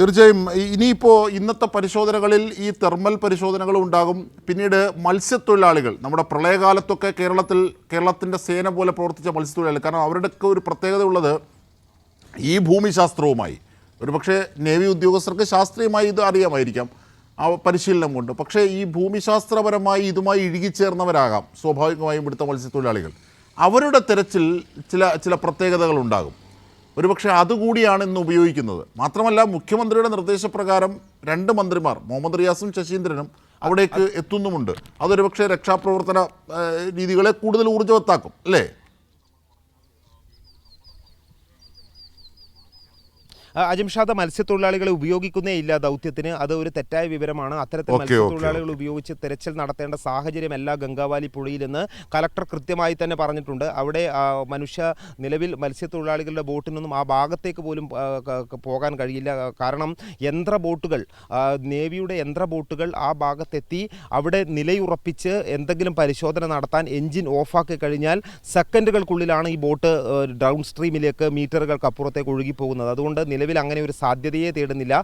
തീർച്ചയായും ഇനിയിപ്പോൾ ഇന്നത്തെ പരിശോധനകളിൽ ഈ തെർമൽ പരിശോധനകളും ഉണ്ടാകും. പിന്നീട് മത്സ്യത്തൊഴിലാളികൾ നമ്മുടെ പ്രളയകാലത്തൊക്കെ കേരളത്തിൽ കേരളത്തിന്റെ സേന പോലെ പ്രവർത്തിച്ച മത്സ്യത്തൊഴിലാളികൾ. കാരണം അവരുടെയൊക്കെ ഒരു പ്രത്യേകത ഉള്ളത് ഈ ഭൂമിശാസ്ത്രവുമായി. ഒരുപക്ഷെ നേവി ഉദ്യോഗസ്ഥർക്ക് ശാസ്ത്രീയമായി ഇത് അറിയാമായിരിക്കാം ആ പരിശീലനം കൊണ്ട്. പക്ഷേ ഈ ഭൂമിശാസ്ത്രപരമായി ഇതുമായി ഇഴുകിച്ചേർന്നവരാകാം സ്വാഭാവികമായും ഇവിടുത്തെ മത്സ്യത്തൊഴിലാളികൾ. അവരുടെ തിരച്ചിൽ ചില ചില പ്രത്യേകതകൾ ഉണ്ടാകും. ഒരുപക്ഷെ അതുകൂടിയാണ് ഇന്ന് ഉപയോഗിക്കുന്നത്. മാത്രമല്ല മുഖ്യമന്ത്രിയുടെ നിർദ്ദേശപ്രകാരം രണ്ട് മന്ത്രിമാർ മുഹമ്മദ് റിയാസും ശശീന്ദ്രനും അവിടേക്ക് എത്തുന്നുമുണ്ട്. അതൊരുപക്ഷെ രക്ഷാപ്രവർത്തന രീതികളെ കൂടുതൽ ഊർജവത്താക്കും അല്ലേ? അജിംഷാദ് മത്സ്യത്തൊഴിലാളികളെ ഉപയോഗിക്കുന്നേ ഇല്ല ദൗത്യത്തിന്. അത് ഒരു തെറ്റായ വിവരമാണ്. അത്തരത്തിൽ മത്സ്യത്തൊഴിലാളികൾ ഉപയോഗിച്ച് തെരച്ചിൽ നടത്തേണ്ട സാഹചര്യമല്ല ഗംഗാവാലി പുഴയിലെന്ന് കലക്ടർ കൃത്യമായി തന്നെ പറഞ്ഞിട്ടുണ്ട്. അവിടെ മനുഷ്യ നിലവിൽ മത്സ്യത്തൊഴിലാളികളുടെ ബോട്ടിനൊന്നും ആ ഭാഗത്തേക്ക് പോലും പോകാൻ കഴിയില്ല. കാരണം യന്ത്ര ബോട്ടുകൾ നേവിയുടെ യന്ത്ര ബോട്ടുകൾ ആ ഭാഗത്തെത്തി അവിടെ നിലയുറപ്പിച്ച് എന്തെങ്കിലും പരിശോധന നടത്താൻ എഞ്ചിൻ ഓഫാക്കി കഴിഞ്ഞാൽ സെക്കൻഡുകൾക്കുള്ളിലാണ് ഈ ബോട്ട് ഡൗൺ സ്ട്രീമിലേക്ക് മീറ്ററുകൾക്ക് അപ്പുറത്തേക്ക് ഒഴുകി പോകുന്നത് അതുകൊണ്ട് നിലവിൽ അങ്ങനെ ഒരു സാധ്യതയെ തേടുന്നില്ല.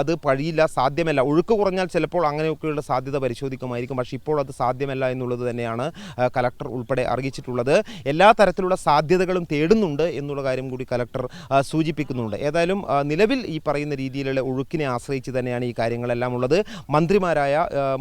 അത് പഴിയില്ല സാധ്യമല്ല. ഒഴുക്ക് കുറഞ്ഞാൽ ചിലപ്പോൾ അങ്ങനെയൊക്കെയുള്ള സാധ്യത പരിശോധിക്കുമായിരിക്കും. പക്ഷേ ഇപ്പോൾ അത് സാധ്യമല്ല എന്നുള്ളത് തന്നെയാണ് കലക്ടർ ഉൾപ്പെടെ അറിയിച്ചിട്ടുള്ളത്. എല്ലാ തരത്തിലുള്ള സാധ്യതകളും തേടുന്നുണ്ട് എന്നുള്ള കാര്യം കൂടി കലക്ടർ സൂചിപ്പിക്കുന്നുണ്ട്. ഏതായാലും നിലവിൽ ഈ പറയുന്ന രീതിയിലുള്ള ഒഴുക്കിനെ ആശ്രയിച്ച് തന്നെയാണ് ഈ കാര്യങ്ങളെല്ലാം ഉള്ളത്. മന്ത്രിമാരായ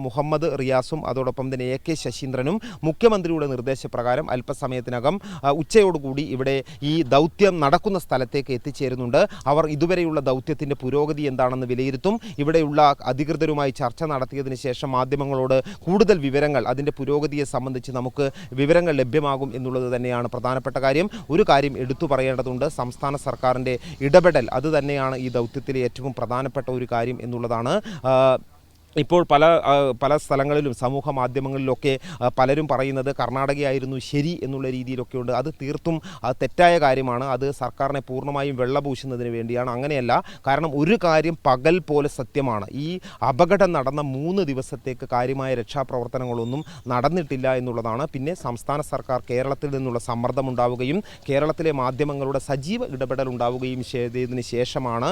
മുഹമ്മദ് റിയാസും അതോടൊപ്പം തന്നെ എ കെ ശശീന്ദ്രനും മുഖ്യമന്ത്രിയുടെ നിർദ്ദേശപ്രകാരം അല്പസമയത്തിനകം ഉച്ചയോടുകൂടി ഇവിടെ ഈ ദൗത്യം നടക്കുന്ന സ്ഥലത്തേക്ക് എത്തിച്ചേരുന്നുണ്ട്. അവർ ഇതുവരെയുള്ള ദൗത്യത്തിന്റെ പുരോഗതി എന്താണെന്ന് വിലയിരുത്തും. ഇവിടെയുള്ള അധികൃതരുമായി ചർച്ച നടത്തിയതിന് ശേഷം മാധ്യമങ്ങളോട് കൂടുതൽ വിവരങ്ങൾ അതിന്റെ പുരോഗതിയെ സംബന്ധിച്ച് നമുക്ക് വിവരങ്ങൾ ലഭ്യമാകും എന്നുള്ളത് തന്നെയാണ് പ്രധാനപ്പെട്ട കാര്യം. ഒരു കാര്യം എടുത്തു പറയേണ്ടതുണ്ട് സംസ്ഥാന സർക്കാരിന്റെ ഇടപെടൽ അത് തന്നെയാണ് ഈ ദൗത്യത്തിലെ ഏറ്റവും പ്രധാനപ്പെട്ട ഒരു കാര്യം എന്നുള്ളതാണ്. ഇപ്പോൾ പല പല സ്ഥലങ്ങളിലും സമൂഹ മാധ്യമങ്ങളിലൊക്കെ പലരും പറയുന്നത് കർണാടകയായിരുന്നു ശരി എന്നുള്ള രീതിയിലൊക്കെയുണ്ട്. അത് തീർത്തും തെറ്റായ കാര്യമാണ്. അത് സർക്കാരിനെ പൂർണമായും വെള്ളപൂശുന്നതിന് വേണ്ടിയാണ്. അങ്ങനെയല്ല കാരണം ഒരു കാര്യം പകൽ പോലെ സത്യമാണ്. ഈ അപകടം നടന്ന മൂന്ന് ദിവസത്തേക്ക് കാര്യമായ രക്ഷാപ്രവർത്തനങ്ങളൊന്നും നടന്നിട്ടില്ല എന്നുള്ളതാണ്. പിന്നെ സംസ്ഥാന സർക്കാർ കേരളത്തിൽ നിന്നുള്ള സമ്മർദ്ദം ഉണ്ടാവുകയും കേരളത്തിലെ മാധ്യമങ്ങളുടെ സജീവ ഇടപെടൽ ഉണ്ടാവുകയും ചെയ്തതിന് ശേഷമാണ്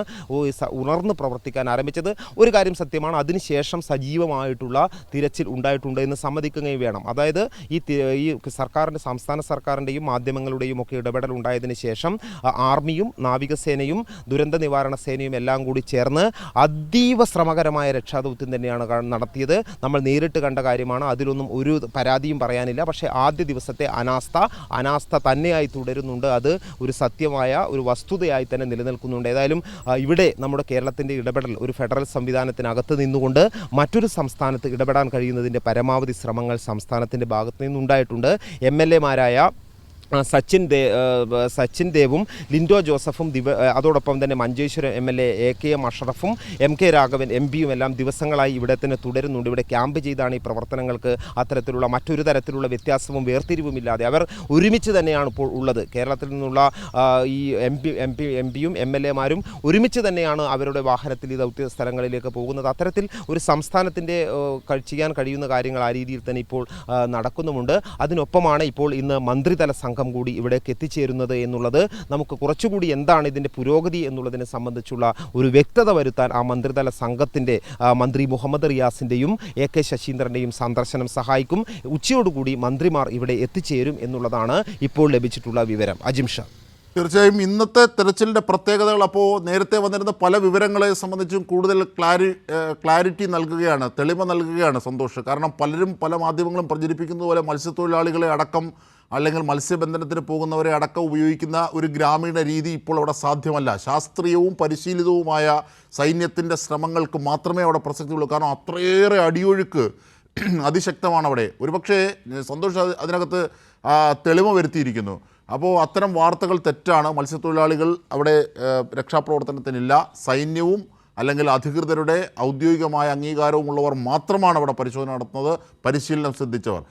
ഉണർന്ന് പ്രവർത്തിക്കാൻ ആരംഭിച്ചത്. ഒരു കാര്യം സത്യമാണ് അതിനുശേഷം സജീവമായിട്ടുള്ള തിരച്ചിൽ ഉണ്ടായിട്ടുണ്ട് എന്ന് സമ്മതിക്കുകയും വേണം. അതായത് ഈ ഈ സർക്കാരിന്റെ സംസ്ഥാന സർക്കാരിന്റെയും മാധ്യമങ്ങളുടെയും ഒക്കെ ഇടപെടൽ ഉണ്ടായതിന് ശേഷം ആർമിയും നാവികസേനയും ദുരന്ത നിവാരണ സേനയും എല്ലാം കൂടി ചേർന്ന് അതീവ ശ്രമകരമായ രക്ഷാദൗത്യം തന്നെയാണ് നടത്തിയത്. നമ്മൾ നേരിട്ട് കണ്ട കാര്യമാണ്. അതിലൊന്നും ഒരു പരാതിയും പറയാനില്ല. പക്ഷേ ആദ്യ ദിവസത്തെ അനാസ്ഥ അനാസ്ഥ തന്നെയായി തുടരുന്നുണ്ട്. അത് ഒരു സത്യമായ ഒരു വസ്തുതയായി തന്നെ നിലനിൽക്കുന്നുണ്ട്. ഏതായാലും ഇവിടെ നമ്മുടെ കേരളത്തിന്റെ ഇടപെടൽ ഒരു ഫെഡറൽ സംവിധാനത്തിനകത്ത് നിന്നുകൊണ്ട് മറ്റൊരു സംസ്ഥാനത്ത് ഇടപെടാൻ കഴിയുന്നതിന്റെ പരമാവധി ശ്രമങ്ങൾ സംസ്ഥാനത്തിന്റെ ഭാഗത്തു നിന്നുണ്ടായിട്ടുണ്ട്. എം എൽ എമാരായ സച്ചിൻ ദേ സച്ചിൻ ദേവും ലിൻഡോ ജോസഫും ദിവ അതോടൊപ്പം തന്നെ Manjeshwaram M L A A K M അഷറഫും M K Raghavan M പിയും എല്ലാം ദിവസങ്ങളായി ഇവിടെ തന്നെ തുടരുന്നുണ്ട്. ഇവിടെ ക്യാമ്പ് ചെയ്താണ് ഈ പ്രവർത്തനങ്ങൾക്ക് അത്തരത്തിലുള്ള മറ്റൊരു തരത്തിലുള്ള വ്യത്യാസവും വേർതിരിവും ഇല്ലാതെ അവർ ഒരുമിച്ച് തന്നെയാണ് ഇപ്പോൾ ഉള്ളത്. കേരളത്തിൽ നിന്നുള്ള ഈ M P M P M പിയും എം എൽ എമാരും ഒരുമിച്ച് തന്നെയാണ് അവരുടെ വാഹനത്തിൽ ഈ ദൗത്യ സ്ഥലങ്ങളിലേക്ക് പോകുന്നത്. അത്തരത്തിൽ ഒരു സംസ്ഥാനത്തിന്റെ ചെയ്യാൻ കഴിയുന്ന കാര്യങ്ങൾ ആ രീതിയിൽ തന്നെ ഇപ്പോൾ നടക്കുന്നുമുണ്ട്. അതിനൊപ്പമാണ് ഇപ്പോൾ ഇന്ന് മന്ത്രിതല സംഘം കൂടി ഇവിടേക്ക് എത്തിച്ചേരുന്നത് എന്നുള്ളത് നമുക്ക് കുറച്ചുകൂടി എന്താണ് ഇതിന്റെ പുരോഗതി എന്നുള്ളതിനെ സംബന്ധിച്ചുള്ള ഒരു വ്യക്തത വരുത്താൻ ആ മന്ത്രിതല സംഘത്തിന്റെ മന്ത്രി മുഹമ്മദ് റിയാസിന്റെയും എ കെ ശശീന്ദ്രന്റെയും സന്ദർശനം സഹായിക്കും. ഉച്ചയോടുകൂടി മന്ത്രിമാർ ഇവിടെ എത്തിച്ചേരും എന്നുള്ളതാണ് ഇപ്പോൾ ലഭിച്ചിട്ടുള്ള വിവരം. അജിം ഷാ. തീർച്ചയായും ഇന്നത്തെ തെരച്ചിലിന്റെ പ്രത്യേകതകൾ അപ്പോൾ നേരത്തെ വന്നിരുന്ന പല വിവരങ്ങളെ സംബന്ധിച്ചും കൂടുതൽ ക്ലാരി ക്ലാരിറ്റി നൽകുകയാണ് തെളിമ നൽകുകയാണ് സന്തോഷം. കാരണം പലരും പല മാധ്യമങ്ങളും പ്രചരിപ്പിക്കുന്നത് പോലെ മത്സ്യത്തൊഴിലാളികളെ അടക്കം അല്ലെങ്കിൽ മത്സ്യബന്ധനത്തിന് പോകുന്നവരെ അടക്കം ഉപയോഗിക്കുന്ന ഒരു ഗ്രാമീണ രീതി ഇപ്പോൾ അവിടെ സാധ്യമല്ല. ശാസ്ത്രീയവും പരിശീലിതവുമായ സൈന്യത്തിന്റെ ശ്രമങ്ങൾക്ക് മാത്രമേ അവിടെ പ്രസക്തിയുള്ളൂ. കാരണം അത്രയേറെ അടിയൊഴുക്ക് അതിശക്തമാണ് അവിടെ. ഒരുപക്ഷേ സന്തോഷ് അതിനകത്ത് തെളിമ വരുത്തിയിരിക്കുന്നു. അപ്പോൾ അത്തരം വാർത്തകൾ തെറ്റാണ്. മത്സ്യത്തൊഴിലാളികൾ അവിടെ രക്ഷാപ്രവർത്തനത്തിനില്ല. സൈന്യവും അല്ലെങ്കിൽ അധികൃതരുടെ ഔദ്യോഗികമായ അംഗീകാരവും ഉള്ളവർ മാത്രമാണ് അവിടെ പരിശോധന നടത്തുന്നത്. പരിശീലനം സിദ്ധിച്ചവർ